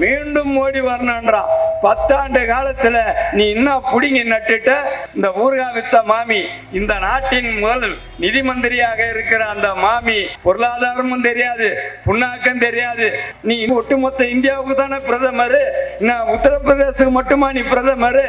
மீண்டும் மோடி வரணுன்றான் பத்தாண்டு காலத்துல நீ இன்னும் புடிங்கி நட்டுட்ட? இந்த ஊர்கா வித்த மாமி இந்த நாட்டின் முதல் நிதி மந்திரியாக இருக்கிற அந்த மாமி பொருளாதாரமும் தெரியாது புண்ணாக்கம் தெரியாது. நீ ஒட்டுமொத்த இந்தியாவுக்கு தானே பிரதமர்? நான் உத்தரப்பிரதேசத்துக்கு மட்டுமா நீ பிரதமர்?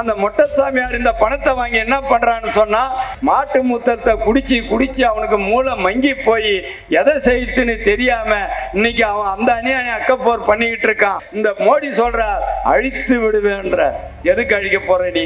அந்த மொட்டசாமியார் இந்த பணத்தை வாங்கி என்ன பண்றான்னு சொன்னா மாட்டு மூத்தத்தை குடிச்சு குடிச்சு அவனுக்கு மூளை மங்கி போய் எதை செய்யுதுன்னு தெரியாம இன்னைக்கு அவன் அந்த அநியாயம் அக்கப்போர் பண்ணிக்கிட்டு இருக்கான். இந்த மோடி சொல்ற அழித்து விடுவேன்ற எதுக்கு அழிக்க போற நீ?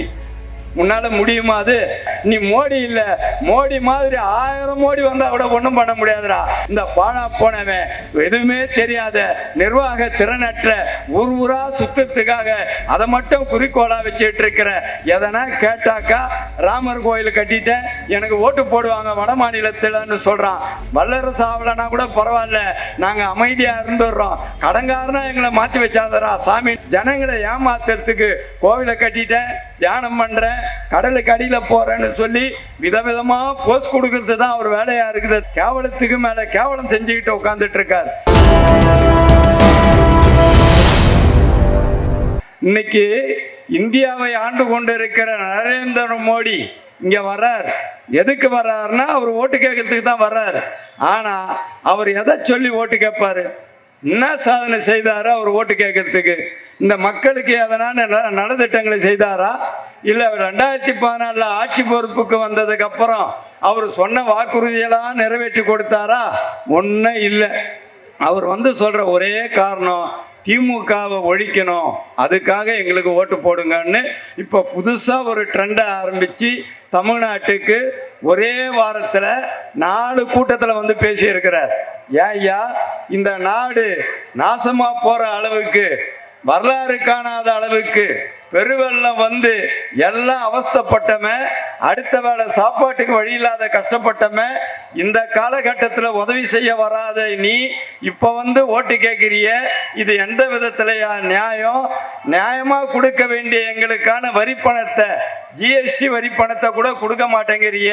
உன்னால முடியுமா அது? நீ மோடி இல்ல. மோடி மாதிரி ஆயிரம் மோடி வந்தா கூட ஒண்ணும் பண்ண முடியாதுடா. இந்த பாழா போனவன் எதுவுமே தெரியாத நிர்வாக திறனற்ற ஊர் ஊரா சுத்தத்துக்காக அதை மட்டும் குறிக்கோளா வச்சுட்டு இருக்கிற எதனா கேட்டாக்கா ராமர் கோயில் கட்டிட்டேன் எனக்கு ஓட்டு போடுவாங்க வட மாநிலத்தில்னு சொல்றான். வல்லரசு ஆகலன்னா கூட பரவாயில்ல. நாங்க அமைதியா இருந்துடுறோம். கடங்காரனா எங்களை மாத்தி வச்சாதரா சாமி. ஜனங்களை ஏமாத்துறதுக்கு கோவிலை கட்டிட்டேன் தியானம் பண்றேன். கடலுக்கு அடியில போறேன்னு சொல்லி விதவிதமா போஸ் கொடுக்கறது தான் அவர் வேலையா இருக்குது. கேவலத்துக்கு மேல கேவலம் செஞ்சுக்கிட்டு உட்காந்துட்டு இருக்காரு. இன்னைக்கு இந்தியாவை ஆண்டு கொண்டு இருக்கிற நரேந்திர மோடி இங்க வர்றார். எதுக்கு வர்றாருன்னா அவர் ஓட்டு கேட்கறதுக்கு தான் வர்றாரு. ஆனா அவர் எதை சொல்லி ஓட்டு கேட்பாரு? என்ன சாதனை செய்தாரோ அவர் ஓட்டு கேட்கறதுக்கு? இந்த மக்களுக்கு எதனான நல- நலத்திட்டங்களை செய்தாரா? இல்லை ரெண்டாயிரத்தி பதினாலில் ஆட்சி பொறுப்புக்கு வந்ததுக்கு அப்புறம் அவர் சொன்ன வாக்குறுதியெல்லாம் நிறைவேற்றி கொடுத்தாரா? ஒன்றும் இல்லை. அவர் வந்து சொல்கிற ஒரே காரணம் திமுகவை ஒழிக்கணும். அதுக்காக எங்களுக்கு ஓட்டு போடுங்கன்னு. இப்போ புதுசாக ஒரு ட்ரெண்டை ஆரம்பித்து தமிழ்நாட்டுக்கு ஒரே வாரத்தில் நாலு கூட்டத்தில் வந்து பேசியிருக்கிறார். ஏன் ஐயா இந்த நாடு நாசமாக போகிற அளவுக்கு வரலாறு காணாத அளவுக்கு பெருவெள்ளம் வந்து எல்லாம் அவஸ்தப்பட்டமே அடுத்த வேலை சாப்பாட்டுக்கு வழி இல்லாத கஷ்டப்பட்டவன் இந்த காலகட்டத்தில் உதவி செய்ய வராத நீ இப்போ வந்து ஓட்டு கேட்குறிய இது எந்த விதத்திலையா நியாயம்? நியாயமாக கொடுக்க வேண்டிய எங்களுக்கான வரி பணத்தை ஜிஎஸ்டி வரி பணத்தை கூட கொடுக்க மாட்டேங்கிறிய.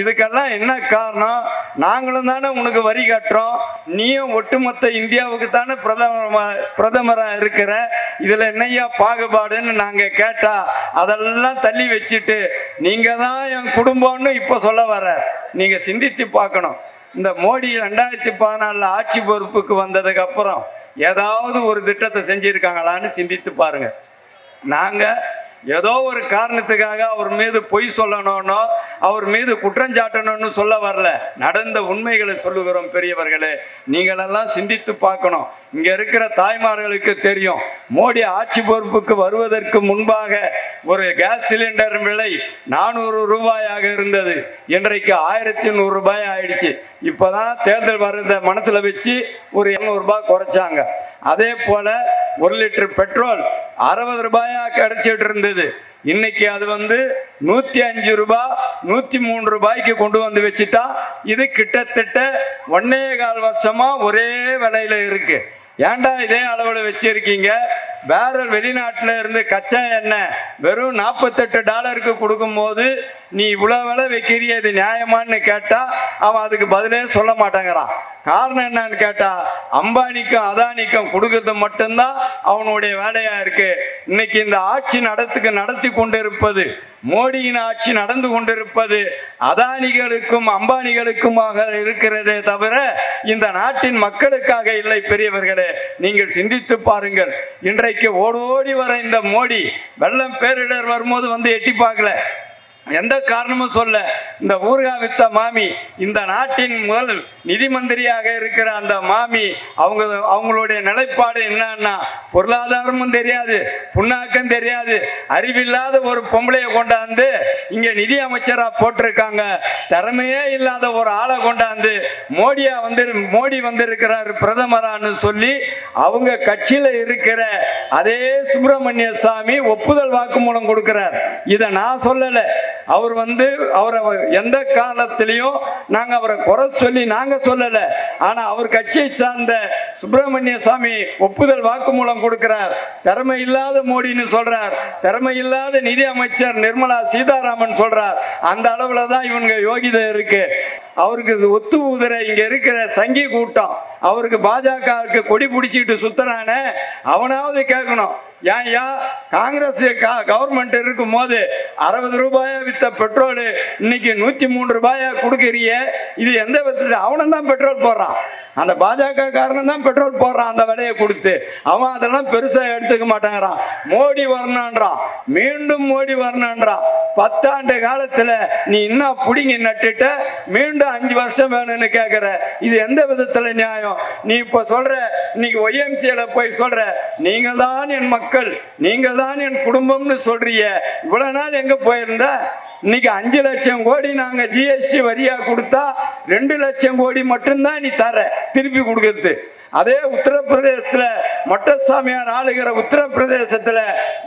இதுக்கெல்லாம் என்ன காரணம்? நாங்களும் தானே உனக்கு வரி கட்டுறோம். நீயும் ஒட்டுமொத்த இந்தியாவுக்கு தானே பிரதமர் பிரதமராக இருக்கிற இதில் என்னையா பாகுபாடுன்னு நாங்கள் கேட்டா அதெல்லாம் தள்ளி வச்சுட்டு நீங்கள் தான் என் குடும்பம்னு இப்போ சொல்ல வர. நீங்கள் சிந்தித்து பார்க்கணும். இந்த மோடி ரெண்டாயிரத்தி பதினாலில் ஆட்சி பொறுப்புக்கு வந்ததுக்கு அப்புறம் ஏதாவது ஒரு திட்டத்தை செஞ்சிருக்காங்களான்னு சிந்தித்து பாருங்க. நாங்கள் ஏதோ ஒரு காரணத்துக்காக அவர் மீது பொய் சொல்லணும்னோ அவர் மீது குற்றஞ்சாட்டணும்னு சொல்ல வரல. நடந்த உண்மைகளை சொல்லுகிறோம் பெரியவர்களே. நீங்களெல்லாம் சிந்தித்து பார்க்கணும். இங்க இருக்கிற தாய்மார்களுக்கு தெரியும். மோடி ஆட்சி பொறுப்புக்கு வருவதற்கு முன்பாக ஒரு கேஸ் சிலிண்டர் விலை நானூறு ரூபாயாக இருந்தது. இன்றைக்கு ஆயிரத்தி நூறு ரூபாய் ஆயிடுச்சு. இப்போதான் தேர்தல் வர்றத மனசுல வச்சு ஒரு இரநூறுபா ரூபாய் குறைச்சாங்க. அதே போல ஒரு லிட்டர் பெட்ரோல் அறுபது ரூபாயா கிடைச்சிட்டு இருந்தது. இன்னைக்கு அது வந்து நூத்தி அஞ்சு ரூபாய் நூத்தி மூணு ரூபாய்க்கு கொண்டு வந்து வச்சுட்டா இது கிட்டத்தட்ட ஒன்னே கால் வருஷமா ஒரே விலையில இருக்கு. ஏன்டா இதே அளவில் வச்சிருக்கீங்க? வேற வெளிநாட்டில் இருந்து கச்சா எண்ணெய் வெறும் நாற்பத்தெட்டு டாலருக்கு கொடுக்கும்போது நீ இவ்வளோ விலை வைக்கிறிய இது நியாயமான்னு கேட்டால் அவன் அதுக்கு பதிலே சொல்ல மாட்டேங்கிறான். காரணம் என்னன்னு கேட்டால் அம்பானிக்கும் அதானிக்கும் கொடுக்கறது மட்டும்தான் அவனுடைய வேலையாக இருக்குது இன்னைக்கு இந்த ஆட்சி நடத்துக்கு நடத்தி கொண்டு இருப்பது மோடியின் ஆட்சி நடந்து கொண்டிருப்பது அதானிகளுக்கும் அம்பானிகளுக்குமாக இருக்கிறதே தவிர இந்த நாட்டின் மக்களுக்காக இல்லை பெரியவர்களே. நீங்கள் சிந்தித்து பாருங்கள். இன்றைக்கு ஓடோடி வர இந்த மோடி வெள்ளம் பேரிடர் வரும்போது வந்து எட்டி பார்க்கல. எந்த காரணமும் சொல்ல இந்த ஊர்கா வித்த மாமி இந்த நாட்டின் முதல் நிதி மந்திரியாக இருக்கிற அந்த மாமி அவங்க அவங்களுடைய நிலைப்பாடு என்னன்னா பொருளாதாரமும் தெரியாது புண்ணாக்கம் தெரியாது அறிவில்லாத ஒரு பொம்பளையை கொண்டாந்து இங்க நிதி அமைச்சரா போட்டிருக்காங்க. திறமையே இல்லாத ஒரு ஆளை கொண்டாந்து மோடியா வந்து மோடி வந்திருக்கிறார் பிரதமரான்னு சொல்லி அவங்க கட்சியில இருக்கிற அதே சுப்பிரமணிய சாமி ஒப்புதல் வாக்குமூலம் கொடுக்கிறார். இதை நான் சொல்லலை. அவர் வந்து அவரை எந்த காலத்திலையும் நாங்கள் அவரை குறை சொல்லி நாங்கள் சொல்லலை. ஆனால் அவர் கட்சியை சார்ந்த சுப்பிரமணிய சாமி ஒப்புதல் வாக்குமூலம் கொடுக்கிறார். திறமை இல்லாத மோடின்னு சொல்றார். திறமை இல்லாத நிதி அமைச்சர் நிர்மலா சீதாராமன் சொல்றார். அந்த அளவில் தான் இவனுங்க யோகிதை இருக்கு. அவருக்கு இது ஒத்து ஊதுற இங்க இருக்கிற சங்கி கூட்டம். அவருக்கு பாஜகவுக்கு கொடி பிடிச்சிட்டு சுத்துறானே அவனாவது கேட்கணும். ஏன் யா காங்கிரஸ் கவர்மெண்ட் இருக்கும் போது அறுபது ரூபாயா வித்த பெட்ரோல் இன்னைக்கு நூத்தி மூணு ரூபாயா கொடுக்கறிய. இது எந்த விதத்துல? அவனும் தான் பெட்ரோல் போடுறான். அந்த பாஜக காரணம் தான் பெட்ரோல் போடுறான் அந்த விலையை கொடுத்து. அவன் அதெல்லாம் பெருசா எடுத்துக்க மாட்டேங்கிறான். மோடி வரணுன்றான் மீண்டும் மோடி வரணுன்றான் பத்தாண்டு காலத்துல நீ இன்னும் புடிங்கி நட்டுட்ட? மீண்டும் அஞ்சு வருஷம் வேணும்னு கேக்குற. இது எந்த விதத்துல நியாயம்? நீ இப்ப சொல்ற இன்னைக்கு ஒய்எம்சியில போய் சொல்ற நீங்க தான் என் மக்கள் நீங்க தான் என் குடும்பம்னு சொல்றிய. இவ்வளவு நாள் எங்க போயிருந்த? இன்னைக்கு அஞ்சு லட்சம் கோடி நாங்க ஜிஎஸ்டி வரியா கொடுத்தா ரெண்டு லட்சம் கோடி மட்டும்தான் நீ தர திருப்பி கொடுக்கறது. அதே உத்தரப்பிரதேசத்துல மொட்டசாமியார் ஆளுகிற உத்தரப்பிரதேசத்துல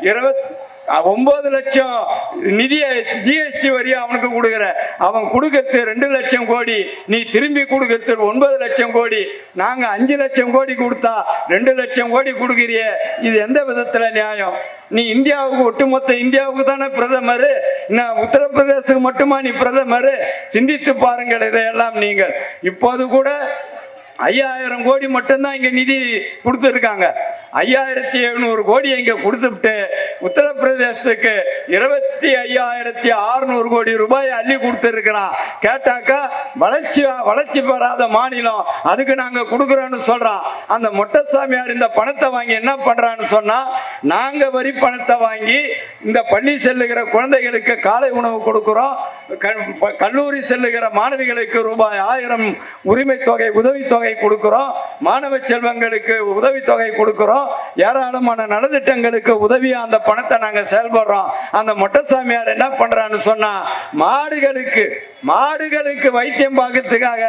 இருபத் ஒன்பது லட்சம் நிதியை ஜிஎஸ்டி வரி அவனுக்கு கொடுக்குற. அவன் கொடுக்கறது ரெண்டு லட்சம் கோடி. நீ திரும்பி கொடுக்கறது ஒன்பது லட்சம் கோடி. நாங்க அஞ்சு லட்சம் கோடி கொடுத்தா ரெண்டு லட்சம் கோடி கொடுக்குறிய. இது எந்த விதத்துல நியாயம்? நீ இந்தியாவுக்கு ஒட்டுமொத்த இந்தியாவுக்கு தானே பிரதமர். நான் உத்தரப்பிரதேசத்துக்கு மட்டுமா நீ பிரதமர்? சிந்தித்து பாருங்கள் இதையெல்லாம் நீங்கள். இப்போது கூட ஐயாயிரம் கோடி மட்டும்தான் இங்கே நிதி கொடுத்துருக்காங்க. ஐயாயிரத்தி எழுநூறு கோடி இங்கே கொடுத்துட்டு உத்தரப்பிரதேசத்துக்கு இருபத்தி ஐயாயிரத்தி அறுநூறு கோடி ரூபாய் அள்ளி கொடுத்துருக்கிறான். கேட்டாக்கா வளர்ச்சி வளர்ச்சி பெறாத மாநிலம் அதுக்கு நாங்கள் கொடுக்குறோன்னு சொல்கிறான் அந்த மொட்டசாமியார் இந்த பணத்தை வாங்கி என்ன பண்ணுறான்னு சொன்னால் நாங்கள் வரி பணத்தை வாங்கி இந்த பள்ளி செல்லுகிற குழந்தைகளுக்கு காலை உணவு கொடுக்குறோம். கல்லூரி செல்லுகிற மாணவிகளுக்கு ரூபாய் ஆயிரம் உரிமை தொகை உதவித்தொகை கொடுக்கிறோம். மாணவ செல்வங்களுக்கு உதவித்தொகை கொடுக்கிறோம். ஏராளமான நலத்திட்டங்களுக்கு உதவியா அந்த பணத்தை நாங்கள் செயல்படுறோம். அந்த மொட்டசாமியார் என்ன பண்றான்னு சொன்னா மாடுகளுக்கு மாடுகளுக்கு வைத்தியம் பார்க்கறதுக்காக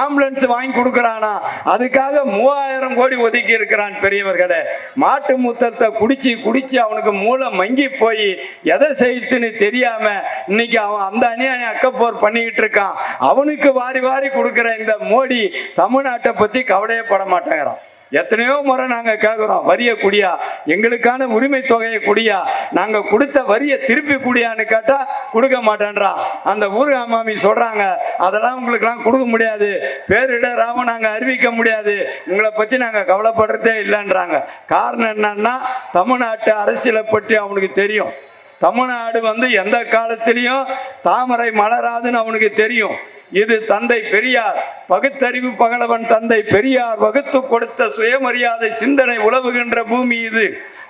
ஆம்புலன்ஸ் வாங்கி கொடுக்கறானா? அதுக்காக மூவாயிரம் கோடி ஒதுக்கி இருக்கிறான் பெரியவர்களே. மாட்டு மூத்தத்தை குடிச்சு குடிச்சு அவனுக்கு மூளை மங்கி போய் எதை செய்யுதுன்னு தெரியாம இன்னைக்கு அவன் அந்த அநியாயம் அக்கப்போர் பண்ணிக்கிட்டு இருக்கான். அவனுக்கு வாரி வாரி கொடுக்கிற இந்த மோடி தமிழ்நாட்டை பத்தி கவலையே பட மாட்டேங்கிறான். எத்தனையோ முறை நாங்க கேட்கிறோம் வரிய குடியா எங்களுக்கான உரிமை தொகையை குடியா? நாங்க கொடுத்த வரியை திருப்பி குடியான்னு கேட்டா கொடுக்க மாட்டேன்றான் அந்த ஊர் மாமி சொல்றாங்க அதெல்லாம் உங்களுக்கெல்லாம் கொடுக்க முடியாது. பேரிடராகவும் நாங்க அறிவிக்க முடியாது. உங்களை பத்தி நாங்க கவலைப்படுறதே இல்லைன்றாங்க. காரணம் என்னன்னா தமிழ்நாட்டு அரசியலை பற்றி அவனுக்கு தெரியும். தமிழ்நாடு வந்து எந்த காலத்திலையும் தாமரை மலராதுன்னு அவனுக்கு தெரியும். இது தந்தை பெரியார். பகுத்தறிவு பகலவன் தந்தை பெரியார் வகுத்து கொடுத்த சுயமரியாதை சிந்தனை உழவுகின்ற பூமி இது.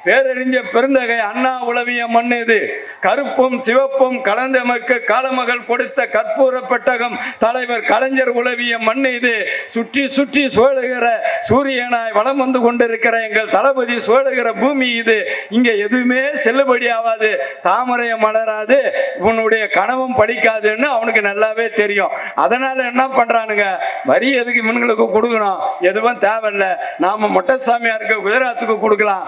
பேரறிஞ்ச பெருந்தகை அண்ணா உளவிய மண் இது கருப்பும் சிவப்பும் கலந்தமக்கு காலமகள் கொடுத்த கற்பூர பெட்டகம் தலைவர் கலைஞர் உளவிய மண் இது சுற்றி சுற்றி சுழலுகிற சூரியனாய் வளம் வந்து கொண்டிருக்கிற எங்கள் தளபதி சுழலுகிற பூமி இது. இங்க எதுவுமே செல்லுபடி ஆகாது தாமரைய மலராது. உன்னுடைய கனவும் படிக்காதுன்னு அவனுக்கு நல்லாவே தெரியும். அதனால என்ன பண்றானுங்க? வரி எதுக்கு இவனுங்களுக்கு கொடுக்கணும்? எதுவும் தேவையில்லை. நாம மொட்டசாமியாருக்கு குஜராத்துக்கு கொடுக்கலாம்.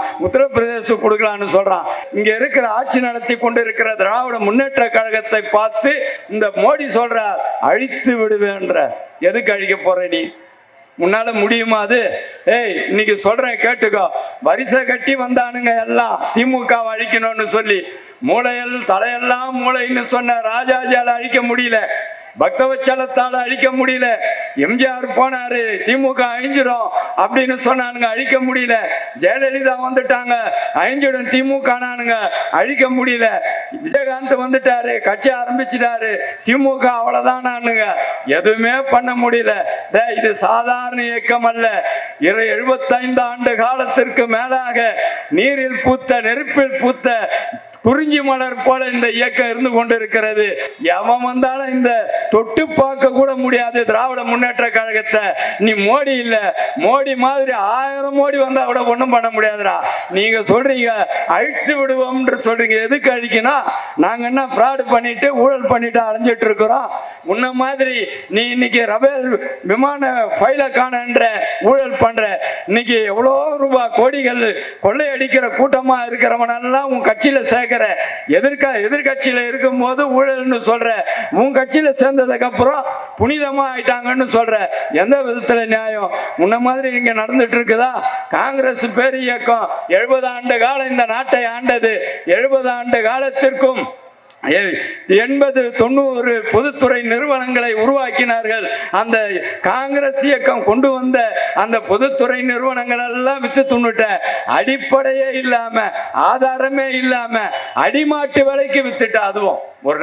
பிரதேசம் கொடுக்கலாம்னு சொல்றான். இங்க இருக்கிற ஆட்சி நடத்தி கொண்டு இருக்கிற திராவிட முன்னேற்ற கழகத்தை பார்த்து இந்த மோடி சொல்ற அழித்து விடுவேன்ற. எதுக்கு அழிக்க போற நீ? முன்னால முடியுமா அது? ஏய் இன்னைக்கு சொல்றேன் கேட்டுக்கோ. வரிசை கட்டி வந்தானுங்க எல்லாம். திமுக அழிக்கணும்னு சொல்லி. மூளையல் தலையெல்லாம் மூளைன்னு சொன்ன ராஜாஜியால அழிக்க முடியல. பக்தவச்சலத்தால் அழிக்க முடியல. எம்ஜிஆர் போனாரு திமுக அழிஞ்சிடும் அப்படின்னு சொன்னானுங்க அழிக்க முடியல. ஜெயலலிதா வந்துட்டாங்க அழிஞ்சிடும் திமுக நானுங்க அழிக்க முடியல. விஜயகாந்த் வந்துட்டாரு கட்சி ஆரம்பிச்சிட்டாரு திமுக அவ்வளவுதானானுங்க எதுவுமே பண்ண முடியல. இது சாதாரண இயக்கம் அல்ல. இரு எழுபத்தைந்து ஆண்டு காலத்திற்கு மேலாக நீரில் பூத்த நெருப்பில் பூத்த குறிஞ்சி மலர் போல இந்த இயக்கம் இருந்து கொண்டிருக்கிறது. எவன் வந்தாலும் இந்த தொட்டு பார்க்க கூட முடியாது. திராவிட முன்னேற்ற கழகத்தை. நீ மோடி இல்ல. மோடி மாதிரி ஆயிரம் மோடி வந்தா கூட ஒன்றும் பண்ண முடியாதுடா. நீங்க சொல்றீங்க அழித்து விடுவோம்னு சொல்றீங்க. எதுக்கு அழிக்கணும் நாங்க என்ன ஃப்ராடு பண்ணிட்டு ஊழல் பண்ணிட்டு அலைஞ்சிட்டு இருக்கிறோம். உன்ன மாதிரி நீ இன்னைக்கு ரபேல் விமான ஃபைல காணன்ற ஊழல் பண்ற இன்னைக்கு எவ்வளோ ரூபாய் கோடிகள் கொள்ளையடிக்கிற கூட்டமா இருக்கிறவனெல்லாம் உன் கட்சியில சேர்க்க கேட்கிறேன் எதிர்க்க எதிர்கட்சியில இருக்கும்போது ஊழல்னு சொல்ற உன் கட்சியில சேர்ந்ததுக்கு அப்புறம் புனிதமா ஆயிட்டாங்கன்னு சொல்ற எந்த விதத்துல நியாயம்? முன்ன மாதிரி இங்க நடந்துட்டு இருக்குதா காங்கிரஸ் பேர் இயக்கம் எழுபது ஆண்டு காலம் இந்த நாட்டை ஆண்டது. எழுபது ஆண்டு காலத்திற்கும் எண்பது தொண்ணூறு பொதுத்துறை நிறுவனங்களை உருவாக்கினார்கள். அந்த காங்கிரஸ் இயக்கம் கொண்டு வந்த அந்த பொதுத்துறை நிறுவனங்கள் எல்லாம் வித்து துண்ணுட்ட. அடிப்படையே இல்லாம ஆதாரமே இல்லாம அடிமாட்டு விலைக்கு வித்துட்ட அதுவும். ஒரு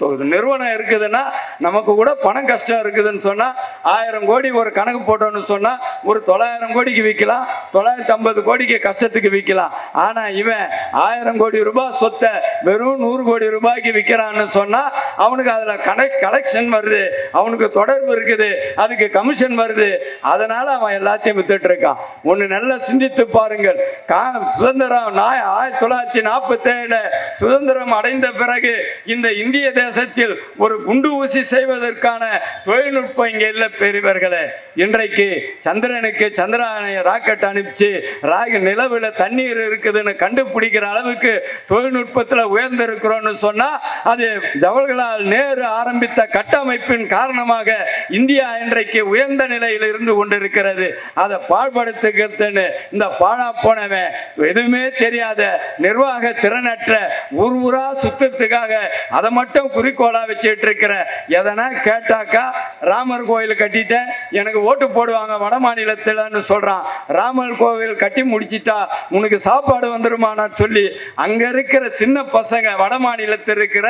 ஒரு நிறுவனம் இருக்குதுன்னா நமக்கு கூட பணம் கஷ்டம் இருக்குதுன்னு சொன்னா ஆயிரம் கோடி ஒரு கணக்கு போட்டோம்னு சொன்னா ஒரு தொள்ளாயிரம் கோடிக்கு விற்கலாம் தொள்ளாயிரத்தி ஐம்பது கோடிக்கு கஷ்டத்துக்கு விற்கலாம் ஆனா இவன் ஆயிரம் கோடி ரூபாய் சொத்தை வெறும் நூறு கோடி ரூபாய்க்கு விற்கிறான்னு சொன்னா அவனுக்கு அதுல கனெக்ட் கலெக்ஷன் வருது அவனுக்கு தொடர்பு இருக்குது அதுக்கு கமிஷன் வருது. அதனால அவன் எல்லாத்தையும் வித்துட்டு இருக்கான். ஒண்ணு நல்லா சிந்தித்து பாருங்கள். கா சுதந்திரம் ஆயிரத்தி தொள்ளாயிரத்தி நாற்பத்தி ஏழு சுதந்திரம் அடைந்த பிறகு இந்த இந்திய தேசத்தில் ஒரு குண்டு ஊசி செய்வதற்கான தொழில்நுட்பம் இங்கே இல்லை பெரியவர்களே. இன்றைக்கு சந்திரனுக்கு சந்திராயனை ராக்கெட் அனுப்பிச்சு ராக நிலவில் தண்ணீர் இருக்குதுன்னு கண்டுபிடிக்கிற அளவுக்கு தொழில்நுட்பத்தில் உயர்ந்திருக்கிறோம்னு சொன்னால் அது ஜவஹர்லால் நேரு ஆரம்பித்த கட்டமைப்பின் காரணமாக இந்தியா இன்றைக்கு உயர்ந்த நிலையில் இருந்து கொண்டிருக்கிறது. அதை பாழ்படுத்துகிறதுன்னு இந்த பாழா போனவன் எதுவுமே தெரியாத நிர்வாக திறனற்ற ஊர் ஊரா சுத்தத்துக்காக அதை மட்டும் குறிக்கோளா வச்சுட்டு இருக்கிற எதனா கேட்டாக்கா ராமர் கோயில் கட்டிட்டேன் எனக்கு ஓட்டு போடுவாங்க வட மாநிலத்தில்னு சொல்றான். ராமர் கோவில் கட்டி முடிச்சிட்டா உனக்கு சாப்பாடு வந்துருமான்னு சொல்லி அங்க இருக்கிற சின்ன பசங்க வட மாநிலத்தில் இருக்கிற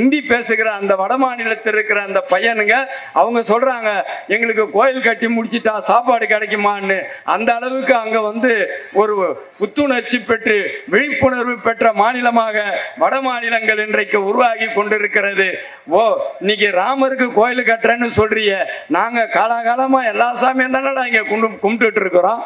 இந்தி பேசுகிற அந்த வட மாநிலத்தில் இருக்கிற அந்த பையனுங்க அவங்க சொல்றாங்க எங்களுக்கு கோயில் கட்டி முடிச்சிட்டா சாப்பாடு கிடைக்குமான்னு. அந்த அளவுக்கு அங்க வந்து ஒரு புத்துணர்ச்சி பெற்று விழிப்புணர்வு பெற்ற மாநிலமாக வட மாநிலங்கள் இன்றைக்கு உண்டாகி கொண்டிருக்கிறது. ஓ இன்னைக்கு ராமருக்கு கோயில் கட்டுறேன்னு சொல்றிய. நாங்க காலாகாலமா எல்லா சாமியும் தானடா இங்க கும்பிட்டு கும்பிட்டுட்டு இருக்கிறோம்.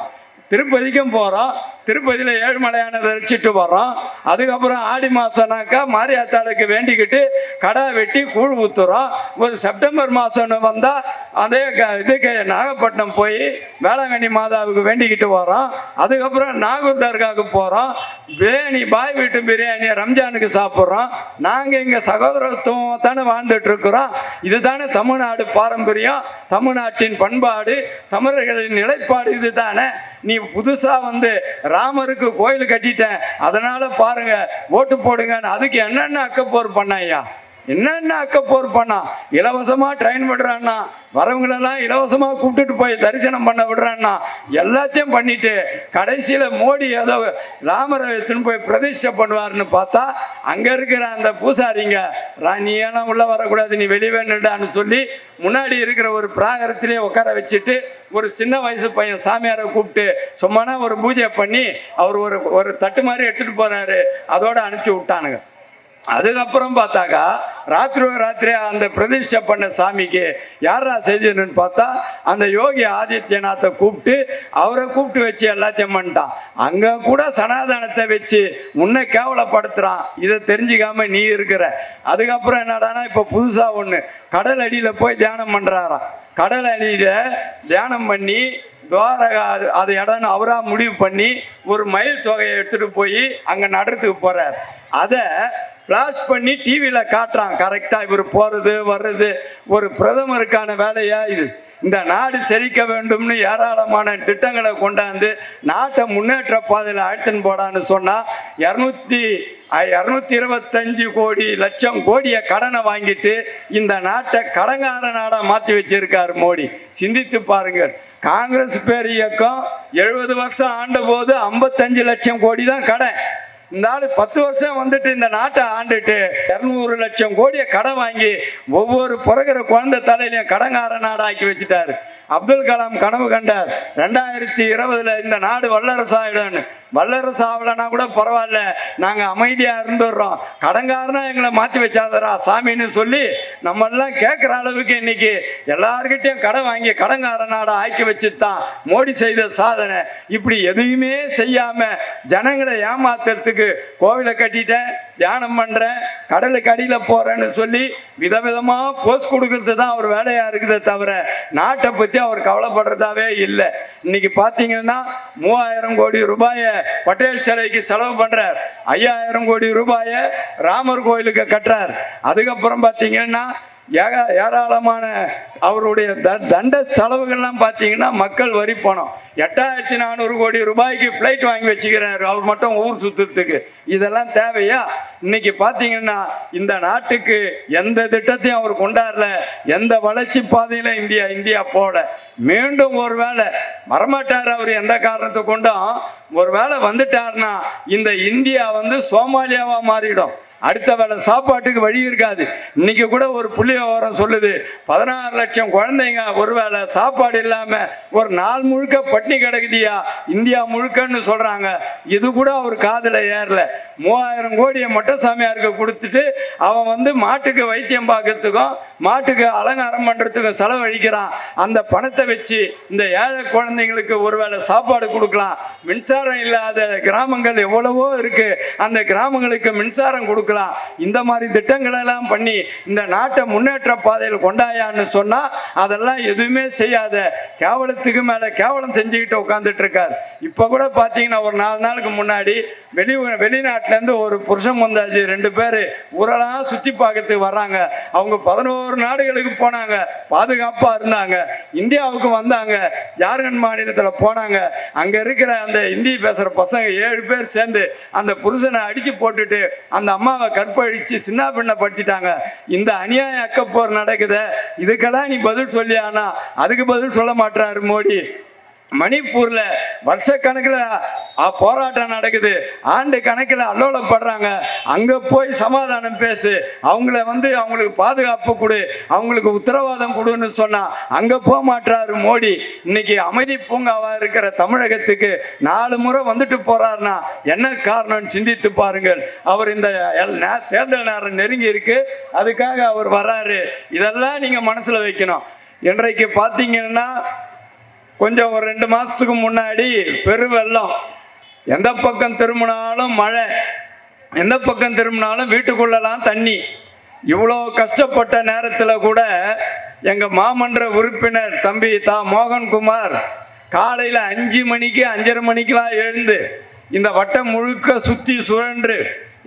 திருப்பதிக்கும் போகிறோம் திருப்பதியில் ஏழுமலையானை தரிசிட்டு வர்றோம். அதுக்கப்புறம் ஆடி மாதம்னாக்கா மாரியாத்தாளுக்கு வேண்டிக்கிட்டு கடா வெட்டி கூழ் ஊற்றுறோம் ஒரு செப்டம்பர் மாதம்னு வந்தால் அதே க இதுக்கு நாகப்பட்டினம் போய் வேளாங்கண்ணி மாதாவுக்கு வேண்டிக்கிட்டு வரோம் அதுக்கப்புறம் நாகூர் தர்காவுக்கு போகிறோம் பிரியாணி பாய் வீட்டு பிரியாணி ரம்ஜானுக்கு சாப்பிட்றோம். நாங்கள் இங்கே சகோதரத்துவம் தானே வாழ்ந்துட்டு இதுதானே தமிழ்நாடு பாரம்பரியம். தமிழ்நாட்டின் பண்பாடு தமிழர்களின் நிலைப்பாடு இது தானே நீ புதுசா வந்து ராமருக்கு கோயில் கட்டிட்டேன் அதனால பாருங்க ஓட்டு போடுங்கன்னு அதுக்கு என்னென்ன அக்கப்போர் பண்ணையா என்னென்ன அக்கப்போர் பண்ணா இலவசமா ட்ரெயின் விடுறான்னா வரவங்களெல்லாம் இலவசமா கூப்பிட்டுட்டு போய் தரிசனம் பண்ண விடுறான்னா எல்லாத்தையும் பண்ணிட்டு கடைசியில மோடி ஏதோ ராமரை எடுத்துன்னு போய் பிரதிஷ்டை பண்ணுவாருன்னு பார்த்தா அங்க இருக்கிற அந்த பூசாரிங்க "ரா, நீ ஏன்னா உள்ள வரக்கூடாது நீ வெளியே வேணுடான்னு சொல்லி முன்னாடி இருக்கிற ஒரு பிராகரத்திலே உட்கார வச்சுட்டு ஒரு சின்ன வயசு பையன் சாமியாரை கூப்பிட்டு சும்மானா ஒரு பூஜை பண்ணி அவர் ஒரு ஒரு தட்டு மாதிரி எடுத்துட்டு போறாரு. அதோட அனுப்பிச்சு விட்டானுங்க. அதுக்கப்புறம் பார்த்தாக்கா ராத்திரி ராத்திரியா அந்த பிரதிஷ்டை பண்ண சாமிக்கு யாரா செஞ்சதுன்னு பார்த்தா அந்த யோகி ஆதித்யநாத்தை கூப்பிட்டு அவரை கூப்பிட்டு வச்சு எல்லாத்தையும் பண்ணிட்டான். அங்கே கூட சனாதனத்தை வச்சு உன்னை கேவலப்படுத்துகிறான் இதை தெரிஞ்சுக்காம நீ இருக்கிற. அதுக்கப்புறம் என்னடான்னா இப்போ புதுசாக ஒன்று கடல் அடியில் போய் தியானம் பண்ணுறாராம் கடல் அடியில் தியானம் பண்ணி துவாரகா அது இடம்னு அவராக முடிவு பண்ணி ஒரு மயில் தொகையை எடுத்துகிட்டு போய் அங்கே நடுறதுக்கு போகிறார் அதை ஃப்ளாஷ் பண்ணி டிவியில் காட்டுறான். கரெக்டாக இவர் போகிறது வர்றது ஒரு பிரதமருக்கான வேலையா இது? இந்த நாடு செழிக்க வேண்டும்னு ஏராளமான திட்டங்களை கொண்டாந்து நாட்டை முன்னேற்ற பாதையில் அழைத்துன்னு போடான்னு சொன்னால் இரநூத்தி இரநூத்தி இருபத்தஞ்சு கோடி லட்சம் கோடியை கடனை வாங்கிட்டு இந்த நாட்டை கடங்கார நாடாக மாற்றி வச்சிருக்காரு மோடி. சிந்தித்து பாருங்கள். காங்கிரஸ் பேர் இயக்கம் எழுபது வருஷம் ஆண்ட போது ஐம்பத்தஞ்சு லட்சம் கோடி தான் கடன். இந்த ஆளு பத்து வருஷம் வந்துட்டு இந்த நாட்டை ஆண்டுட்டு இருநூறு லட்சம் கோடியை கடன் வாங்கி ஒவ்வொரு பிறகுற குழந்தை தலையிலையும் கடங்கார நாடாக்கி வச்சுட்டாரு. அப்துல் கலாம் கனவு கண்டார். ரெண்டாயிரத்தி இருபதுல இந்த நாடு வல்லரசு ஆயிடும்னு வல்லரசு ஆகலன்னா கூட பரவாயில்ல. நாங்க அமைதியா இருந்துடுறோம். கடங்காரனா எங்களை மாத்தி வச்சாதரா சாமின்னு சொல்லி நம்ம எல்லாம் கேட்குற அளவுக்கு இன்னைக்கு எல்லார்கிட்டயும் கடன் வாங்கி கடங்கார நாடா ஆக்கி வச்சுதான் மோடி செய்த சாதனை. இப்படி எதையுமே செய்யாம ஜனங்களை ஏமாத்துறதுக்கு கோவிலை கட்டிட்டேன் தியானம் பண்றேன் கடலுக்கு அடியில் போறேன்னு சொல்லி விதவிதமா போஸ்ட் கொடுக்கறது தான் அவர் வேலையா இருக்குதே தவிர நாட்டை பத்தி அவர் கவலைப்படுறதாவே இல்லை. இன்னைக்கு பாத்தீங்கன்னா மூவாயிரம் கோடி ரூபாய பட்டேல் சிலைக்கு செலவு பண்றார். ஐயாயிரம் கோடி ரூபாய ராமர் கோயிலுக்கு கட்டுறார். அதுக்கப்புறம் பாத்தீங்கன்னா ஏக- ஏராளமான அவருடைய த- தண்ட செலவுகள்லாம் பார்த்தீங்கன்னா மக்கள் வரி பணம். எட்டாயிரத்தி நானூறு கோடி ரூபாய்க்கு ஃப்ளைட் வாங்கி வச்சுக்கிறாரு. அவர் மட்டும் ஊர் சுத்தத்துக்கு இதெல்லாம் தேவையா? இன்னைக்கு பார்த்தீங்கன்னா இந்த நாட்டுக்கு எந்த திட்டத்தையும் அவர் கொண்டாடல. எந்த வளர்ச்சி பாதையில இந்தியா இந்தியா போட மீண்டும் ஒரு வேளை வரமாட்டார் அவர் எந்த காரணத்தை கொண்டும். ஒரு வேளை வந்துட்டாருன்னா இந்த இந்தியா வந்து சோமாலியாவா மாறிடும். அடுத்த வேளை சாப்பாட்டுக்கு வழி இருக்காது. இன்னைக்கு கூட ஒரு புள்ளி விவரம் சொல்லுது. பதினாறு லட்சம் குழந்தைங்க ஒரு வேளை சாப்பாடு இல்லாம ஒரு நாள் முழுக்க பட்டினி கிடக்குதியா? இந்தியா முழுக்கன்னு சொல்றாங்க. இது கூட அவர் காதுல ஏறல. மூவாயிரம் கோடியை மொட்டை சாமியாருக்கு கொடுத்துட்டு அவன் வந்து மாட்டுக்கு வைத்தியம் பார்க்கறதுக்கும் மாட்டுக்கு அலங்காரம் பண்றதுக்கும் செலவழிக்கிறான். அந்த பணத்தை வச்சு இந்த ஏழை குழந்தைங்களுக்கு ஒருவேளை சாப்பாடு கொடுக்கலாம். மின்சாரம் இல்லாத கிராமங்கள் எவ்வளவோ இருக்கு. அந்த கிராமங்களுக்கு மின்சாரம் கொடுக்கலாம். இந்த மாதிரி திட்டங்கள் எல்லாம் பண்ணி இந்த நாட்டை முன்னேற்ற பாதையில் கொண்டாயான்னு சொன்னா அதெல்லாம் எதுவுமே செய்யாத கேவலத்துக்கு மேல கேவலம் செஞ்சுக்கிட்டு உட்காந்துட்டு இருக்கார் இப்ப கூட பாத்தீங்கன்னா ஒரு நாலு நாளுக்கு முன்னாடி வெளி வெளிநாட்டுல இருந்து ஒரு புருஷன் வந்தாச்சு ரெண்டு பேரு ஊரெல்லாம் சுத்தி பார்க்கறதுக்கு வர்றாங்க. அவங்க பதினோரு நாடுகளுக்கு போனாங்க பாதுகாப்பா இருந்தாங்க. இந்தியாவுக்கு வந்தாங்க ஜார்க்கண்ட் மாநிலத்துல போனாங்க. அங்க இருக்கிற அந்த இந்தி பேசுற பசங்க ஏழு பேர் சேர்ந்து அந்த புருஷனை அடிச்சு போட்டுட்டு அந்த அம்மாவை கற்பழிச்சு சின்ன படுத்திட்டாங்க. இந்த அநியாய அக்கப்போர் நடக்குது இதுக்கெல்லாம் நீ பதில் சொல்லியானா? அதுக்கு பதில் சொல்ல மாட்டாரு மோடி. மணிப்பூர்ல வருஷக்கணக்கில் அ- போராட்டம் நடக்குது. ஆண்டு கணக்கில் அல்லோலப்படுறாங்க அங்க போய் சமாதானம் பேசு. அவங்கள வந்து அவங்களுக்கு பாதுகாப்பு கொடு. அவங்களுக்கு உத்தரவாதம் கொடுன்னு சொன்னா அங்க போக மாட்டாரு மோடி. இன்னைக்கு அமைதி பூங்காவா இருக்கிற தமிழகத்துக்கு நாலு முறை வந்துட்டு போறாருனா என்ன காரணம் சிந்தித்து பாருங்கள். அவர் இந்த எல்- தேர்தல் நேரம் நெருங்கி இருக்கு. அதுக்காக அவர் வர்றாரு. இதெல்லாம் நீங்க மனசுல வைக்கணும். இன்றைக்கு பாத்தீங்கன்னா கொஞ்சம் ஒரு ரெண்டு மாசத்துக்கு முன்னாடி பெருவெள்ளம். எந்த பக்கம் திரும்பினாலும் மழை. எந்த பக்கம் திரும்பினாலும் வீட்டுக்குள்ளலாம் தண்ணி. இவ்வளோ கஷ்டப்பட்ட நேரத்தில் கூட எங்கள் மாமன்ற உறுப்பினர் தம்பி தா மோகன்குமார் காலையில் அஞ்சு மணிக்கு அஞ்சரை மணிக்கெலாம் எழுந்து இந்த வட்டம் முழுக்க சுற்றி சுழன்று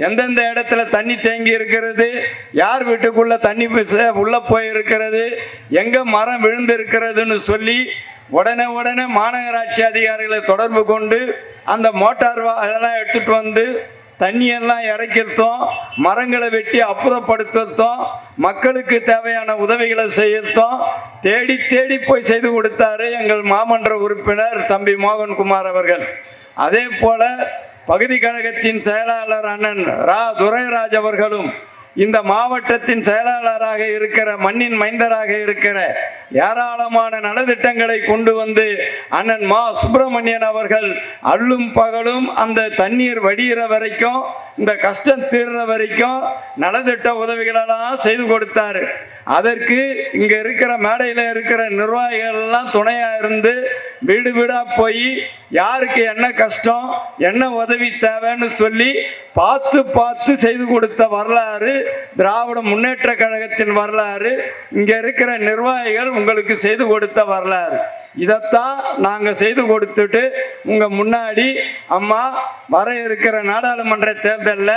எந்தெந்த இடத்துல தண்ணி தேங்கி இருக்கிறது யார் வீட்டுக்குள்ளே தண்ணி உள்ளே போயிருக்கிறது எங்கே மரம் விழுந்து இருக்கிறதுன்னு சொல்லி உடனே உடனே மாநகராட்சி அதிகாரிகளை தொடர்பு கொண்டு அந்த மோட்டார் அதெல்லாம் எடுத்துட்டு வந்து தண்ணியெல்லாம் இறக்கிறதும் மரங்களை வெட்டி அப்புறப்படுத்துறதும் மக்களுக்கு தேவையான உதவிகளை செய்யறதும் தேடி தேடி போய் செய்து கொடுத்தாரு எங்கள் மாமன்ற உறுப்பினர் தம்பி மோகன்குமார் அவர்கள். அதே போல பகுதி கழகத்தின் செயலாளர் அண்ணன் ரா. துரைராஜ் அவர்களும் இந்த மாவட்டத்தின் செயலாளராக இருக்கிற மண்ணின் மைந்தராக இருக்கிற ஏராளமான நலத்திட்டங்களை கொண்டு வந்து அண்ணன் மா. சுப்பிரமணியன் அவர்கள் அள்ளும் பகலும் அந்த தண்ணீர் வடிகிற வரைக்கும் இந்த கஷ்டம் தீர்ற வரைக்கும் நலத்திட்ட உதவிகளெல்லாம் செய்து கொடுத்தாரு. அதற்கு இங்க இருக்கிற மேடையில இருக்கிற நிர்வாகிகள் எல்லாம் துணையா இருந்து வீடு வீடா போய் யாருக்கு என்ன கஷ்டம் என்ன உதவி தேவைன்னு சொல்லி பார்த்து பார்த்து செய்து கொடுத்த வரலாறு திராவிட முன்னேற்ற கழகத்தின் வரலாறு இங்க இருக்கிற நிர்வாகிகள் உங்களுக்கு செய்து கொடுத்த வரலாறு. இதைத்தான் நாங்கள் செய்து கொடுத்துட்டு உங்கள் முன்னாடி அம்மா வர இருக்கிற நாடாளுமன்ற தேர்தலில்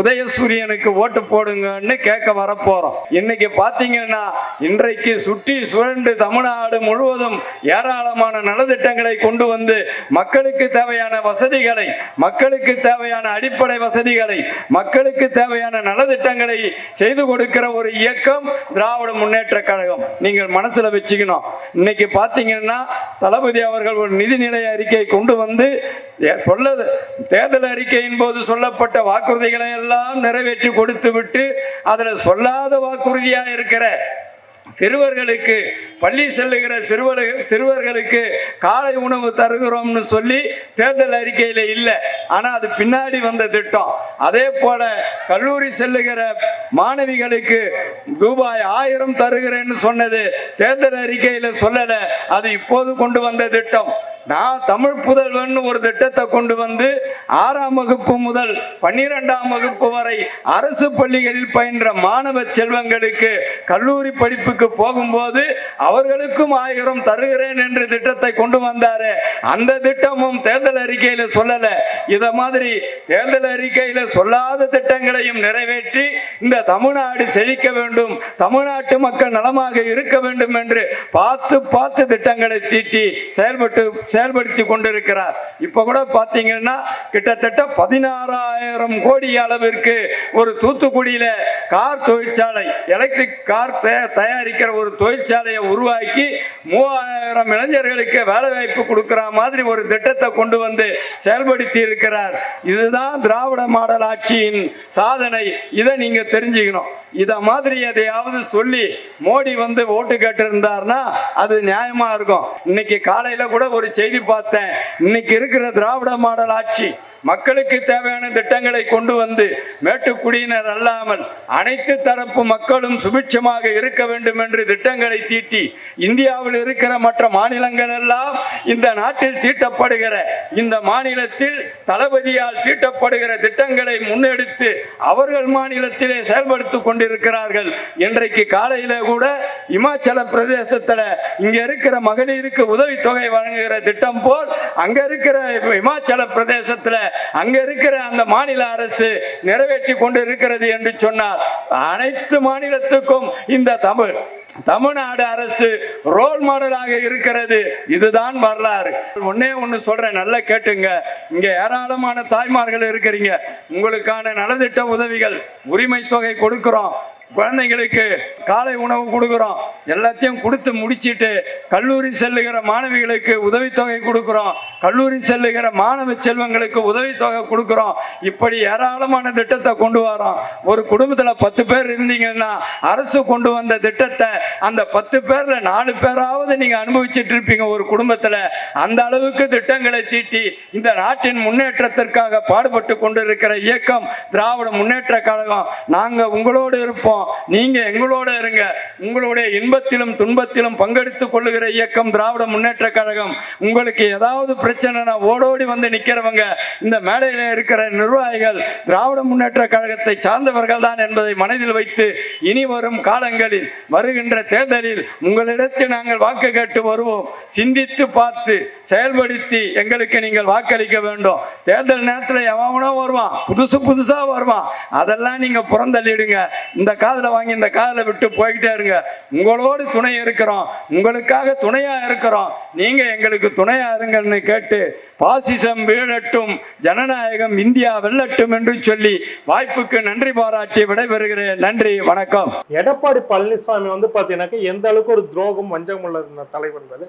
உதயசூரியனுக்கு ஓட்டு போடுங்கன்னு கேட்க வரப்போகிறோம் இன்னைக்கு பார்த்தீங்கன்னா இன்றைக்கு சுற்றி சுழன்று தமிழ்நாடு முழுவதும் ஏராளமான நலத்திட்டங்களை கொண்டு வந்து மக்களுக்கு தேவையான வசதிகளை மக்களுக்கு தேவையான அடிப்படை வசதிகளை மக்களுக்கு தேவையான நலத்திட்டங்களை செய்து கொடுக்கிற ஒரு இயக்கம் திராவிட முன்னேற்ற கழகம். நீங்கள் மனசில் வச்சுக்கணும். இன்னைக்கு பாத்தீங்கன்னா தளபதி அவர்கள் ஒரு நிதிநிலை அறிக்கை கொண்டு வந்து சொல்லது. தேர்தல் அறிக்கையின் போது சொல்லப்பட்ட வாக்குறுதிகளை எல்லாம் நிறைவேற்றி கொடுத்து விட்டு அதில் சொல்லாத வாக்குறுதியாக இருக்கிற சிறுவர்களுக்கு பள்ளி செல்லுகிற சிறுவர்கள் சிறுவர்களுக்கு காலை உணவு தருகிறோம்னு சொல்லி தேர்தல் அறிக்கையில் இல்லை. ஆனால் அது பின்னாடி வந்த திட்டம். அதே போல கல்லூரி செல்லுகிற மாணவிகளுக்கு ரூபாய் ஆயிரம் தருகிறேன்னு சொன்னது தேர்தல் அறிக்கையில் சொல்லலை. அது இப்போது கொண்டு வந்த திட்டம். நான் தமிழ் புதல்வன் ஒரு திட்டத்தை கொண்டு வந்து ஆறாம் வகுப்பு முதல் பன்னிரெண்டாம் வகுப்பு வரை அரசு பள்ளிகளில் பயின்ற மாணவ செல்வங்களுக்கு கல்லூரி படிப்புக்கு போகும்போது அவர்களுக்கும் ஆயிரம் தருகிறேன் என்று திட்டத்தை கொண்டு வந்தாரு. அந்த திட்டமும் தேர்தல் அறிக்கையில சொல்லல. இத மாதிரி தேர்தல் அறிக்கையில சொல்லாத திட்டங்களையும் நிறைவேற்றி இந்த தமிழ்நாடு செழிக்க வேண்டும் தமிழ்நாட்டு மக்கள் நலமாக இருக்க வேண்டும் என்று பார்த்து பார்த்து திட்டங்களை தீட்டி செயல்பட்டு செயல்படுத்தி கொண்டிருக்கிறார். இப்ப கூட பாத்தீங்கன்னா கிட்டத்தட்ட பதினாறாயிரம் கோடி அளவிற்கு ஒரு தூத்துக்குடியில கார் தொழிற்சாலை எலக்ட்ரிக் கார் தயாரிக்கிற ஒரு தொழிற்சாலையை உருவாக்கி மூவாயிரம் இளைஞர்களுக்கு வேலை வாய்ப்பு கொடுக்கிற மாதிரி ஒரு திட்டத்தை கொண்டு வந்து செயல்படுத்தி இருக்கிறார் இதுதான் திராவிட மாடல் ஆட்சியின் சாதனை. இதை நீங்க தெரிஞ்சுக்கணும். இத மாதிரி எதையாவது சொல்லி மோடி வந்து ஓட்டு கேட்டிருந்தார்னா அது நியாயமா இருக்கும். இன்னைக்கு காலையில கூட ஒரு செய்தி பார்த்தேன். இன்னைக்கு இருக்கிற திராவிட மாடல் ஆட்சி மக்களுக்கு தேவையான திட்டங்களை கொண்டு வந்து மேட்டுக்குடியினர் அல்லாமல் அனைத்து தரப்பு மக்களும் சுபிட்சமாக இருக்க வேண்டும் என்று திட்டங்களை தீட்டி இந்தியாவில் இருக்கிற மற்ற மாநிலங்கள் எல்லாம் இந்த நாட்டில் தீட்டப்படுகிற இந்த மாநிலத்தில் தளபதியால் தீட்டப்படுகிற திட்டங்களை முன்னெடுத்து அவர்கள் மாநிலத்திலே செயல்படுத்திக் கொண்டிருக்கிறார்கள். இன்றைக்கு காலையில கூட இமாச்சல பிரதேசத்தில் இங்க இருக்கிற மகளிருக்கு உதவித்தொகை வழங்குகிற திட்டம் போல் அங்க இருக்கிற இமாச்சல பிரதேசத்தில் அங்க இருக்கிற அந்த மாநில அரசு நிறைவேற்றி கொண்டு இருக்கிறது என்று சொன்னார் அனைத்து மாநிலத்துக்கும் இந்த தமிழ் தமிழ்நாடு அரசு ரோல் மாடலாக இருக்கிறது. இதுதான் வரலாறு. ஒன்னே ஒண்ணு சொல்றேன் நல்லா கேட்டுங்க. இங்க ஏராளமான தாய்மார்கள் இருக்கிறீங்க. உங்களுக்கான நலத்திட்ட உதவிகள் உரிமை தொகை கொடுக்கிறோம். குழந்தைங்களுக்கு காலை உணவு கொடுக்குறோம். எல்லாத்தையும் கொடுத்து முடிச்சிட்டு கல்லூரி செல்லுகிற மாணவிகளுக்கு உதவித்தொகை கொடுக்குறோம். கல்லூரி செல்லுகிற மாணவ செல்வங்களுக்கு உதவித்தொகை கொடுக்குறோம். இப்படி ஏராளமான திட்டத்தை கொண்டு வரோம். ஒரு குடும்பத்தில் பத்து பேர் இருந்தீங்கன்னா அரசு கொண்டு வந்த திட்டத்தை அந்த பத்து பேர்ல நாலு பேராவது நீங்க அனுபவிச்சுட்டு இருப்பீங்க ஒரு குடும்பத்தில். அந்த அளவுக்கு திட்டங்களை தீட்டி இந்த நாட்டின் முன்னேற்றத்திற்காக பாடுபட்டு கொண்டிருக்கிற இயக்கம் திராவிட முன்னேற்ற கழகம். நாங்கள் உங்களோடு இருப்போம். நீங்க எங்களோட இருங்க. உங்களுடைய இன்பத்திலும் துன்பத்திலும் பங்கெடுத்துக் கொள்ளுகிற இயக்கம் திராவிட முன்னேற்ற கழகம். உங்களுக்கு ஏதாவது பிரச்சனைனா ஓடோடி வந்து நிக்கிறவங்க இந்த மேடையில இருக்கிற நிர்வாகிகள் திராவிட முன்னேற்ற கழகத்தை சார்ந்தவர்கள் தான் என்பதை மனதில் வைத்து இனி வரும் காலங்களில் வருகின்ற தேர்தலில் உங்களிடத்தில் நாங்கள் வாக்கு கேட்டு வருவோம். சிந்தித்து பார்த்து செயல்படுத்தி எங்களுக்கு நீங்கள் வாக்களிக்க வேண்டும். தேர்தல் நேரத்தில் எவனோ வருவான் புதுசு புதுசா வருவான். அதெல்லாம் நீங்க புறந்தள்ளிடுங்க. இந்த கால காதுல வாங்கி இந்த காதில் விட்டு போய்கிட்டே இருங்க. உங்களோடு துணை இருக்கிறோம். உங்களுக்காக துணையா இருக்கிறோம். நீங்க எங்களுக்கு துணையா இருங்கன்னு கேட்டு பாசிசம் வீழட்டும் ஜனநாயகம் இந்தியா வெல்லட்டும் என்று சொல்லி வாய்ப்புக்கு நன்றி பாராட்டி விடைபெறுகிறேன். நன்றி வணக்கம். எடப்பாடி பழனிசாமி வந்து பார்த்தீங்கன்னாக்க எந்த அளவுக்கு ஒரு துரோகம் வஞ்சகம் உள்ள தலைவர்ன்றது